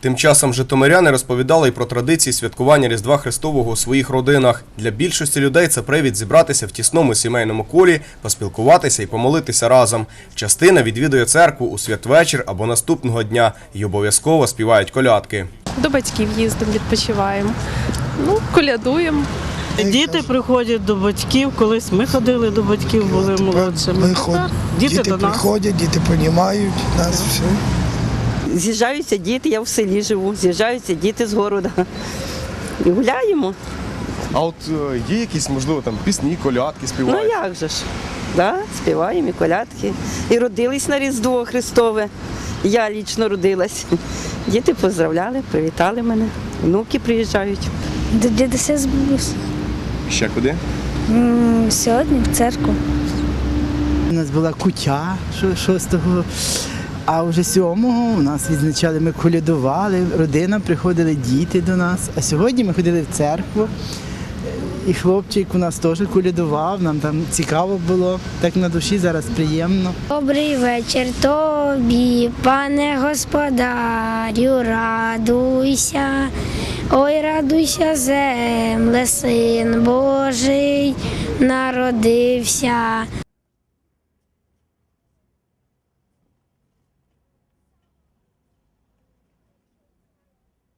Тим часом житомиряни розповідали й про традиції святкування Різдва Христового у своїх родинах. Для більшості людей це привід зібратися в тісному сімейному колі, поспілкуватися і помолитися разом. Частина відвідує церкву у святвечір або наступного дня і обов'язково співають колядки. До батьків їздимо, відпочиваємо. Ну, колядуємо. Діти приходять до батьків, колись ми ходили до батьків, були молодшими. Ми ход... Діти, Діти до нас. приходять, діти розуміють нас все. З'їжджаються діти, я в селі живу, з'їжджаються діти з города. І гуляємо. А от е, є якісь, можливо, там пісні, колядки Ну співають? як же ж? Да, співаємо і колядки. І родились на Різдво Христове. Я лічно родилась. Діти поздравляли, привітали мене. Внуки приїжджають. До дідуся з. Ще куди? Сьогодні в церкву. У нас була кутя шо- шостого, а вже сьомого у нас відзначали, ми колядували, родина, приходили діти до нас. А сьогодні ми ходили в церкву. І хлопчик у нас теж колядував, нам там цікаво було, так на душі зараз приємно. Добрий вечір тобі, пане господарю, радуйся. Ой, радуйся, земле, син Божий народився.